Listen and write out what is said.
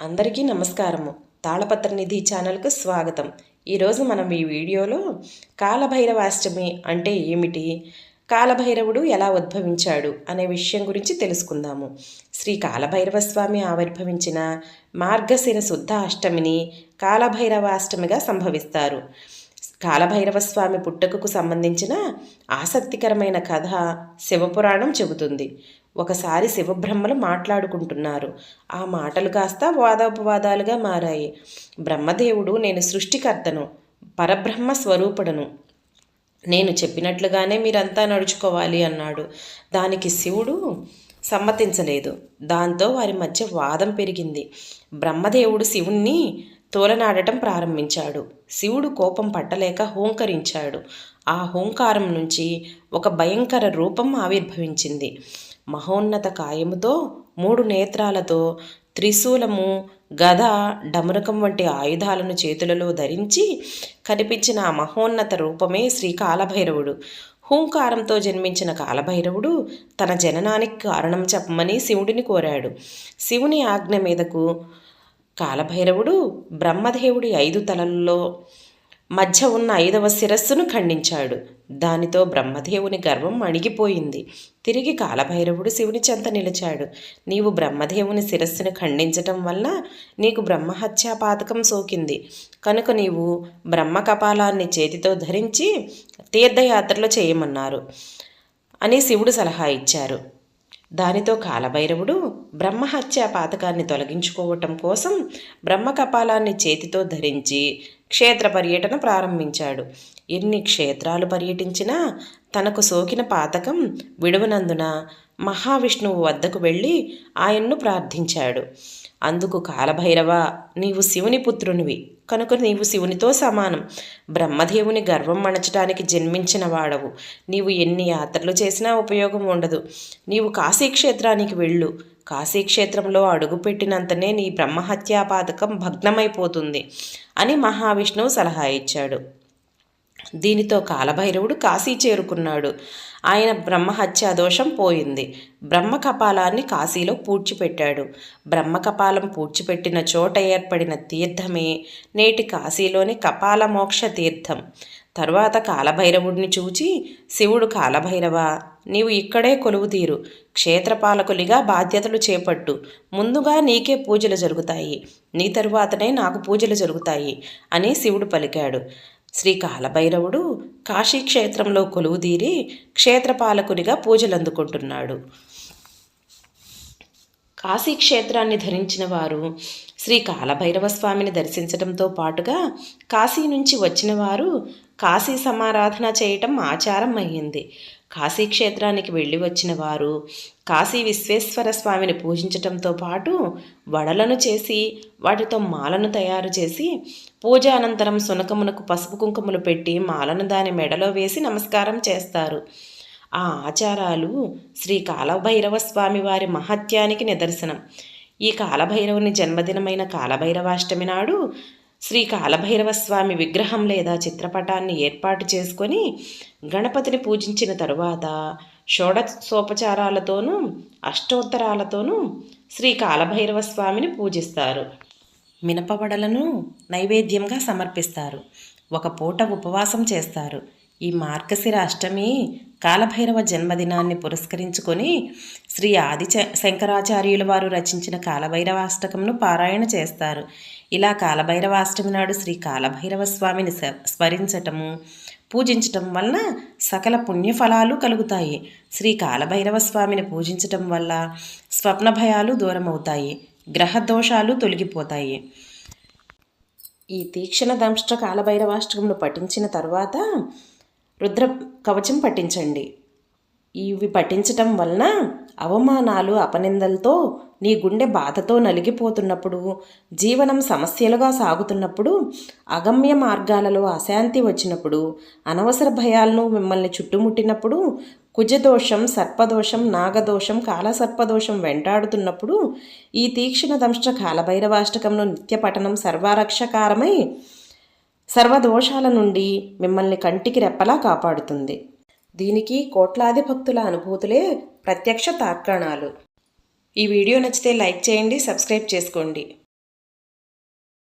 అందరికీ నమస్కారము. తాళపత్ర నిధి ఛానల్కు స్వాగతం. ఈరోజు మనం ఈ వీడియోలో కాలభైరవాష్టమి అంటే ఏమిటి? కాలభైరవుడు ఎలా ఉద్భవించాడు అనే విషయం గురించి తెలుసుకుందాము. శ్రీ కాలభైరవ స్వామి ఆవిర్భవించిన మార్గశిర శుద్ధ అష్టమిని కాలభైరవాష్టమిగా సంభవిస్తారు. కాలభైరవ స్వామి పుట్టుకకు సంబంధించిన ఆసక్తికరమైన కథ శివపురాణం చెబుతుంది. ఒకసారి శివబ్రహ్మలు మాట్లాడుకుంటున్నారు. ఆ మాటలు కాస్త వాదోపవాదాలుగా మారాయి. బ్రహ్మదేవుడు నేను సృష్టికర్తను పరబ్రహ్మ స్వరూపుడను. నేను చెప్పినట్లుగానే మీరంతా నడుచుకోవాలి అన్నాడు. దానికి శివుడు సమ్మతించలేదు. దాంతో వారి మధ్య వాదం పెరిగింది. బ్రహ్మదేవుడు శివుణ్ణి తోలనాడటం ప్రారంభించాడు. శివుడు కోపం పట్టలేక హోంకరించాడు. ఆ హోంకారం నుంచి ఒక భయంకర రూపం ఆవిర్భవించింది. మహోన్నత కాయముతో మూడు నేత్రాలతో త్రిశూలము గద డమరకం వంటి ఆయుధాలను చేతులలో ధరించి కనిపించిన ఆ మహోన్నత రూపమే శ్రీ కాలభైరవుడు హూంకారంతో జన్మించిన కాలభైరవుడు తన జననానికి కారణం చెప్పమని శివుడిని కోరాడు. శివుని ఆజ్ఞ మీదకు కాలభైరవుడు బ్రహ్మదేవుడి ఐదు తలల్లో మధ్య ఉన్న ఐదవ శిరస్సును ఖండించాడు. దానితో బ్రహ్మదేవుని గర్వం అణిగిపోయింది. తిరిగి కాలభైరవుడు శివుని చెంత నిలిచాడు. నీవు బ్రహ్మదేవుని శిరస్సును ఖండించటం వల్ల నీకు బ్రహ్మహత్యా పాతకం సోకింది. కనుక నీవు బ్రహ్మ కపాలాన్ని చేతితో ధరించి తీర్థయాత్రలు చేయమన్నారు అని శివుడు సలహా ఇచ్చారు. దానితో కాలభైరవుడు బ్రహ్మహత్య పాతకాన్ని తొలగించుకోవటం కోసం బ్రహ్మకపాలాన్ని చేతితో ధరించి క్షేత్ర పర్యటన ప్రారంభించాడు. ఎన్ని క్షేత్రాలు పర్యటించినా తనకు సోకిన పాతకం విడువనందున మహావిష్ణువు వద్దకు వెళ్ళి ఆయన్ను ప్రార్థించాడు. అందుకు కాలభైరవ నీవు శివుని పుత్రునివి. కనుక నీవు శివునితో సమానం. బ్రహ్మదేవుని గర్వం అణచటానికి జన్మించిన వాడవు. నీవు ఎన్ని యాత్రలు చేసినా ఉపయోగం ఉండదు. నీవు కాశీక్షేత్రానికి వెళ్ళు. కాశీక్షేత్రంలో అడుగుపెట్టినంతనే నీ బ్రహ్మహత్యాపాతకం భగ్నమైపోతుంది అని మహావిష్ణువు సలహా ఇచ్చాడు. దీనితో కాలభైరవుడు కాశీ చేరుకున్నాడు. ఆయన బ్రహ్మహత్యా దోషం పోయింది. బ్రహ్మ కపాలాన్ని కాశీలో పూడ్చిపెట్టాడు. బ్రహ్మ కపాలం పూడ్చిపెట్టిన చోట ఏర్పడిన తీర్థమే నేటి కాశీలోని కపాల మోక్ష తీర్థం. తరువాత కాలభైరవుడిని చూచి శివుడు కాలభైరవ నీవు ఇక్కడే కొలువు తీరు క్షేత్రపాలకులిగా బాధ్యతలు చేపట్టు. ముందుగా నీకే పూజలు జరుగుతాయి. నీ తరువాతనే నాకు పూజలు జరుగుతాయి అని శివుడు పలికాడు. శ్రీ కాలభైరవుడు కాశీక్షేత్రంలో కొలువుదీరి క్షేత్రపాలకునిగా పూజలు అందుకుంటున్నాడు కాశీక్షేత్రాన్ని ధరించిన వారు శ్రీ కాలభైరవ స్వామిని దర్శించడంతో పాటుగా కాశీ నుంచి వచ్చిన వారు కాశీ సమారాధన చేయటం ఆచారం అయ్యింది కాశీక్షేత్రానికి వెళ్ళి వచ్చిన వారు కాశీ విశ్వేశ్వర స్వామిని పూజించటంతో పాటు వడలను చేసి వాటితో మాలను తయారు చేసి పూజ అనంతరం సునకమునకు పసుపు కుంకుమలు పెట్టి మాలను దాని మెడలో వేసి నమస్కారం చేస్తారు. ఆ ఆచారాలు శ్రీ కాలభైరవ స్వామి వారి మహత్యానికి నిదర్శనం. ఈ కాలభైరవుని జన్మదినమైన కాలభైరవాష్టమి నాడు శ్రీ కాలభైరవస్వామి విగ్రహం లేదా చిత్రపటాన్ని ఏర్పాటు చేసుకొని గణపతిని పూజించిన తరువాత షోడశోపచారాలతోనూ అష్టోత్తరాలతోనూ శ్రీ కాలభైరవస్వామిని పూజిస్తారు. మినపవడలను నైవేద్యంగా సమర్పిస్తారు. ఒక పూట ఉపవాసం చేస్తారు. ఈ మార్గశిర అష్టమి కాలభైరవ జన్మదినాన్ని పురస్కరించుకొని శ్రీ ఆది శంకరాచార్యుల వారు రచించిన కాలభైరవాష్టకంను పారాయణ చేస్తారు. ఇలా కాలభైరవాష్టమి నాడు శ్రీ కాలభైరవ స్వామిని స్మరించటము పూజించటం వలన సకల పుణ్యఫలాలు కలుగుతాయి. శ్రీ కాలభైరవ స్వామిని పూజించటం వల్ల స్వప్న భయాలు దూరమవుతాయి గ్రహ దోషాలు తొలగిపోతాయి. ఈ తీక్షణ దంష్ట కాలభైరవాష్టకంను పఠించిన తర్వాత రుద్ర కవచం పఠించండి. ఇవి పఠించటం వలన అవమానాలు అపనిందలతో నీ గుండె బాధతో నలిగిపోతున్నప్పుడు జీవనం సమస్యలుగా సాగుతున్నప్పుడు అగమ్య మార్గాలలో అశాంతి వచ్చినప్పుడు అనవసర భయాలను మిమ్మల్ని చుట్టుముట్టినప్పుడు కుజదోషం సర్పదోషం నాగదోషం కాలసర్పదోషం వెంటాడుతున్నప్పుడు ఈ తీక్షణ దంష్ట కాలభైరవాష్టకంలో నిత్య పఠనం సర్వరక్షకారమై సర్వదోషాల నుండి మిమ్మల్ని కంటికి రెప్పలా కాపాడుతుంది. దీనికి కోట్లాది భక్తుల అనుభూతులే ప్రత్యక్ష తార్కాణాలు ఈ వీడియో నచ్చితే లైక్ చేయండి సబ్స్క్రైబ్ చేసుకోండి.